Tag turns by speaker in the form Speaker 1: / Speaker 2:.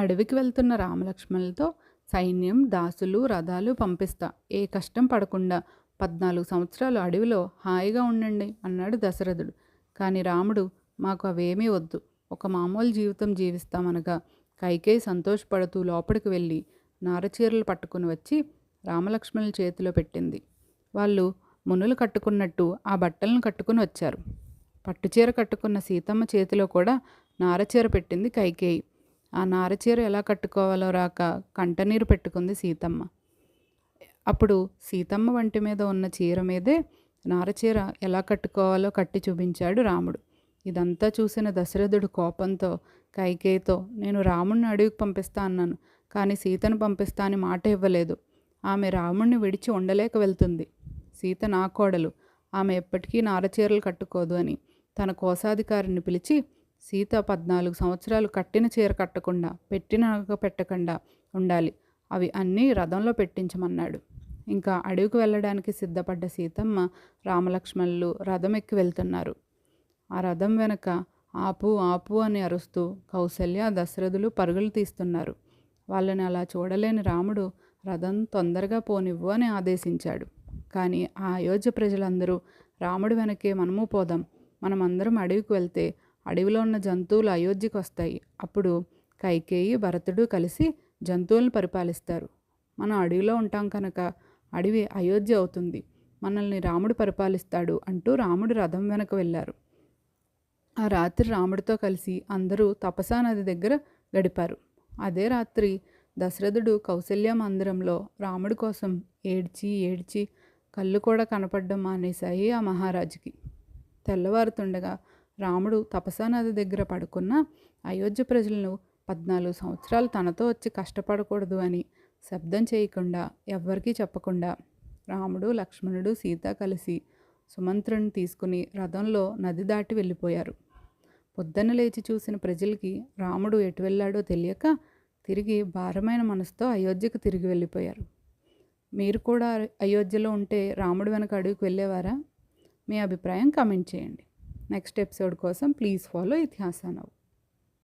Speaker 1: అడవికి వెళ్తున్న రామలక్ష్మణులతో సైన్యం దాసులు రథాలు పంపిస్తా. ఏ కష్టం పడకుండా పద్నాలుగు సంవత్సరాలు అడవిలో హాయిగా ఉండండి అన్నాడు దశరథుడు. కానీ రాముడు మాకు అవేమీ వద్దు. ఒక మామూలు జీవితం జీవిస్తామనగా కైకేయి సంతోషపడుతూ లోపలికి వెళ్ళి నారచీరలు పట్టుకుని వచ్చి రామలక్ష్మణుల చేతిలో పెట్టింది. వాళ్ళు మునులు కట్టుకున్నట్టు ఆ బట్టలను కట్టుకుని వచ్చారు. పట్టుచీర కట్టుకున్న సీతమ్మ చేతిలో కూడా నారచీర పెట్టింది కైకేయి. ఆ నారచీర ఎలా కట్టుకోవాలో రాక కంటనీరు పెట్టుకుంది సీతమ్మ. అప్పుడు సీతమ్మ వంటి మీద ఉన్న చీర మీదే నారచీర ఎలా కట్టుకోవాలో కట్టి చూపించాడు రాముడు. ఇదంతా చూసిన దశరథుడు కోపంతో కైకేయితో నేను రాముణ్ణి అడవికి పంపిస్తా అన్నాను. కానీ సీతను పంపిస్తా అని మాట ఇవ్వలేదు. ఆమె రాముణ్ణి విడిచి ఉండలేక వెళ్తుంది. సీత నా కోడలు. ఆమె ఎప్పటికీ నారచీరలు కట్టుకోదు అని తన కోశాధికారిని పిలిచి సీత పద్నాలుగు సంవత్సరాలు కట్టిన చీర కట్టకుండా పెట్టిన నగ పెట్టకుండా ఉండాలి. అవి అన్నీ రథంలో పెట్టించమన్నాడు. ఇంకా అడవికి వెళ్ళడానికి సిద్ధపడ్డ సీతమ్మ రామలక్ష్మణులు రథం ఎక్కి వెళ్తున్నారు. ఆ రథం వెనక ఆపు ఆపు అని అరుస్తూ కౌసల్య దశరథులు పరుగులు తీస్తున్నారు. వాళ్ళని అలా చూడలేని రాముడు రథం తొందరగా పోనివ్వు అని ఆదేశించాడు. కానీ ఆ అయోధ్య ప్రజలందరూ రాముడు వెనకే మనము పోదాం. మనమందరం అడవికి వెళ్తే అడవిలో ఉన్న జంతువులు అయోధ్యకు వస్తాయి అప్పుడు కైకేయి భరతుడు కలిసి జంతువులను పరిపాలిస్తారు. మనం అడవిలో ఉంటాం కనుక అడవి అయోధ్య అవుతుంది. మనల్ని రాముడు పరిపాలిస్తాడు అంటూ రాముడు రథం వెనక వెళ్ళారు. ఆ రాత్రి రాముడితో కలిసి అందరూ తపసా నది దగ్గర గడిపారు. అదే రాత్రి దశరథుడు కౌశల్య మందిరంలో రాముడి కోసం ఏడ్చి ఏడ్చి కళ్ళు కూడా కనపడడం మానేశాయి ఆ మహారాజుకి. తెల్లవారుతుండగా రాముడు తపసానది దగ్గర పడుకున్న అయోధ్య ప్రజలను పద్నాలుగు సంవత్సరాలు తనతో వచ్చి కష్టపడకూడదు అని శబ్దం చేయకుండా ఎవ్వరికీ చెప్పకుండా రాముడు లక్ష్మణుడు సీత కలిసి సుమంత్రుని తీసుకుని రథంలో నది దాటి వెళ్ళిపోయారు. పొద్దున్న లేచి చూసిన ప్రజలకి రాముడు ఎటు వెళ్ళాడో తెలియక తిరిగి భారమైన మనసుతో అయోధ్యకు తిరిగి వెళ్ళిపోయారు. మీరు కూడా అయోధ్యలో ఉంటే రాముడు వెనక అడుగుకి వెళ్ళేవారా? మీ అభిప్రాయం కామెంట్ చేయండి. నెక్స్ట్ ఎపిసోడ్ కోసం ప్లీజ్ ఫాలో ఇతిహాసానవ్